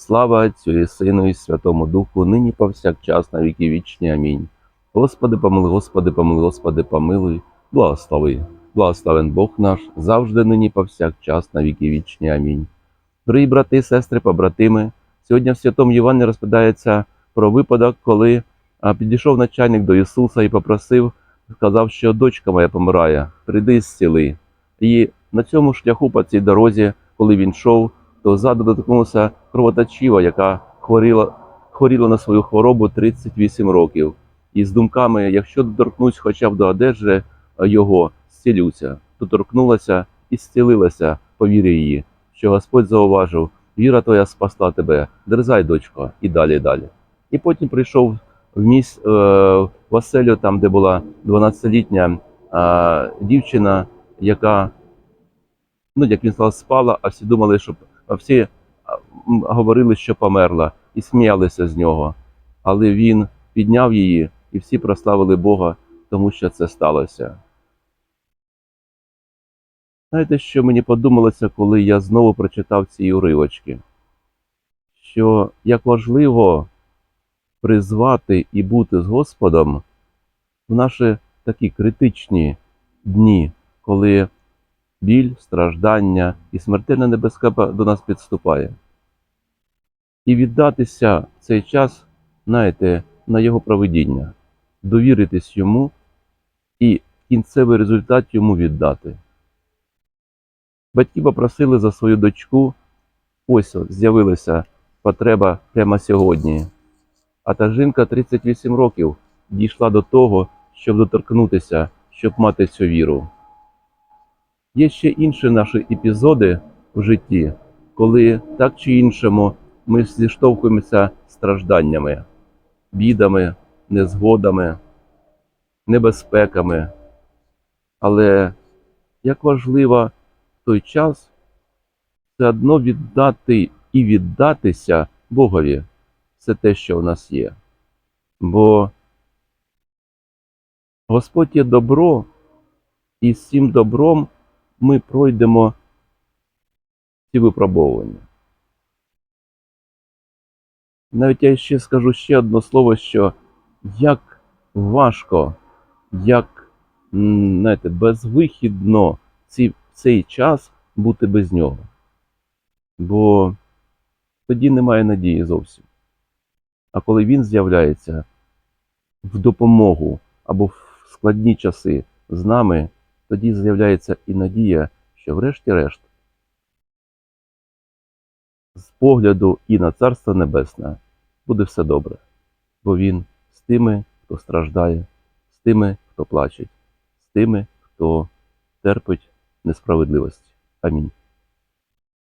Слава Отцю і Сину і Святому Духу, нині повсякчас на віки вічні. Амінь. Господи, помилуй, Господи, помилуй, Господи, помилуй, благослови. Благословен Бог наш, завжди нині повсякчас на віки вічні. Амінь. Дорогі брати, сестри, побратими, сьогодні в Святому Євангелії розповідається про випадок, коли підійшов начальник до Ісуса і попросив, сказав, що дочка моя помирає, прийди і зціли. І на цьому шляху по цій дорозі, коли він йшов, то ззаду доторкнулася кровоточива, яка хворіла, хворіла на свою хворобу 38 років. І з думками, якщо доторкнусь хоча б до одежі е, його, зцілюся, доторкнулася і зцілилася по вірі її, що Господь зауважив, віра твоя спасла тебе, дерзай, дочко, і далі, і далі. І потім прийшов в міс е, в оселю, там, де була 12-літня е, дівчина, яка, ну, як він сказав, спала, а всі думали, що всі говорили, що померла, і сміялися з нього. Але він підняв її, і всі прославили Бога, тому що це сталося. Знаєте, що мені подумалося, коли я знову прочитав ці уривочки? Що як важливо призвати і бути з Господом в наші такі критичні дні, коли біль, страждання і смертельна небезпека до нас підступає. І віддатися в цей час, знаєте, на його проведіння, довіритись йому і кінцевий результат йому віддати. Батьки попросили за свою дочку, ось з'явилася потреба прямо сьогодні. А та жінка 38 років дійшла до того, щоб доторкнутися, щоб мати цю віру. Є ще інші наші епізоди в житті, коли так чи іншому ми зіштовхуємося стражданнями, бідами, незгодами, небезпеками. Але як важливо в той час все одно віддати і віддатися Богові все те, що в нас є. Бо Господь є добро, і з цим добром ми пройдемо ці випробовування. Навіть я ще скажу ще одне слово, що як важко, як знаєте, безвихідно ці, цей час бути без нього. Бо тоді немає надії зовсім. А коли він з'являється в допомогу або в складні часи з нами, тоді з'являється і надія, що врешті-решт, з погляду і на Царство Небесне буде все добре, бо він з тими, хто страждає, з тими, хто плаче, з тими, хто терпить несправедливості. Амінь.